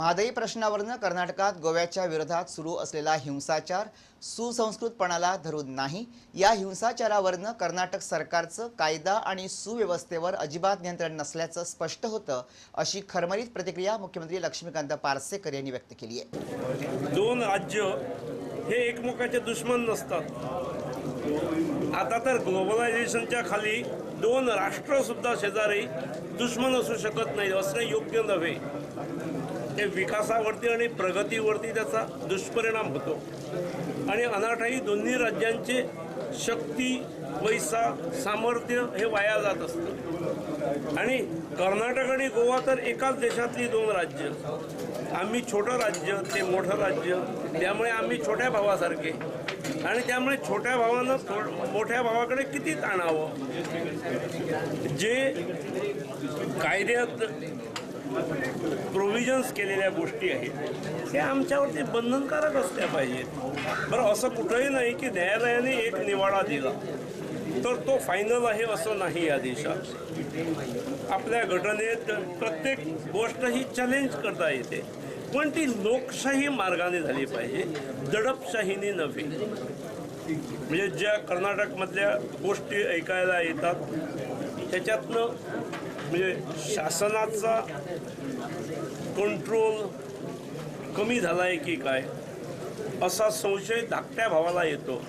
महादई प्रश्नावरनं कर्नाटकात गोव्याच्या विरोधात सुरू असलेला हिंसाचार सुसंस्कृतपणाला धरून नाही. या हिंसाचारावरनं कर्नाटक सरकारचं कायदा आणि सुव्यवस्थेवर अजिबात नियंत्रण नसल्याचं स्पष्ट होतं अशी खरमरीत प्रतिक्रिया मुख्यमंत्री लक्ष्मीकांत पारसेकर यांनी व्यक्त केली आहे. दोन राज्य हे एकमेकाचे दुश्मन नसतात. आता तर ग्लोबलायझेशनच्या खाली दोन राष्ट्रसुद्धा शेजारी दुश्मन असू शकत नाही असणे योग्य नव्हे. हे विकासावरती आणि प्रगतीवरती त्याचा दुष्परिणाम होतो. आणि अनाठाई दोन्ही राज्यांचे शक्ती पैसा सामर्थ्य हे वाया जात असतं. आणि कर्नाटक आणि गोवा तर एकाच देशातली दोन राज्य. आम्ही छोटं राज्य ते मोठं राज्य. त्यामुळे आम्ही छोट्या भावासारखे. आणि त्यामुळे छोट्या भावानं मोठ्या भावाकडे किती ताणावं जे कायद्यात प्रोव्हिजन्स केलेल्या गोष्टी आहेत. त्या आमच्यावरती बंधनकारक असल्या पाहिजेत. बरं असं कुठंही नाही की न्यायालयाने एक निवाडा दिला तर तो फायनल आहे असं नाही या देशात. आपल्या घटनेत प्रत्येक गोष्ट ही चॅलेंज करता येते. पण ती लोकशाही मार्गाने झाली पाहिजे दडपशाहीने नव्हे. म्हणजे ज्या कर्नाटकमधल्या गोष्टी ऐकायला येतात त्याच्यातनं म्हणजे शासनाचा कंट्रोल कमी झाला आहे की काय? असा संशय धाकट्या भावाला येतो.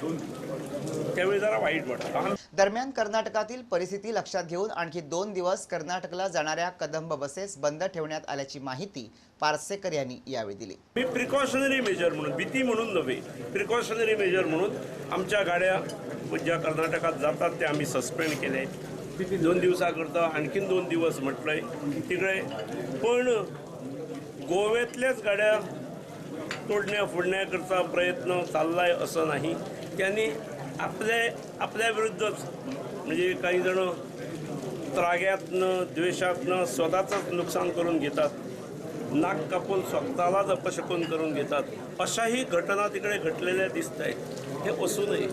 त्यावेळी जरा वाईट वाटतं दरम्यान कर्नाटकातील परिस्थिती लक्षात घेऊन आणखी दोन दिवस कर्नाटकला जाणाऱ्या कदंब बसेस बंद ठेवण्यात आल्याची माहिती पार्सेकर यांनी यावेळी दिली. मी प्रिकॉशनरी मेजर म्हणून भीती म्हणून नव्हे प्रिकॉशनरी मेजर म्हणून आमच्या गाड्या ज्या कर्नाटकात जातात त्या आम्ही सस्पेंड केल्या. आहेत दोन दिवसाकरता आणखीन दोन दिवस म्हटलंय तिकडे पण गोव्यातल्याच गाड्या तोडण्या फोडण्याकरता प्रयत्न चाललाय असं नाही. त्यांनी आपल्या आपल्या विरुद्धच. म्हणजे काही जण त्राग्यातनं द्वेषातनं स्वतःचंच नुकसान करून घेतात. नाक कापून स्वतःलाच अपशकून करून घेतात. अशाही घटना तिकडे घडलेल्या दिसत आहेत हे असू नये.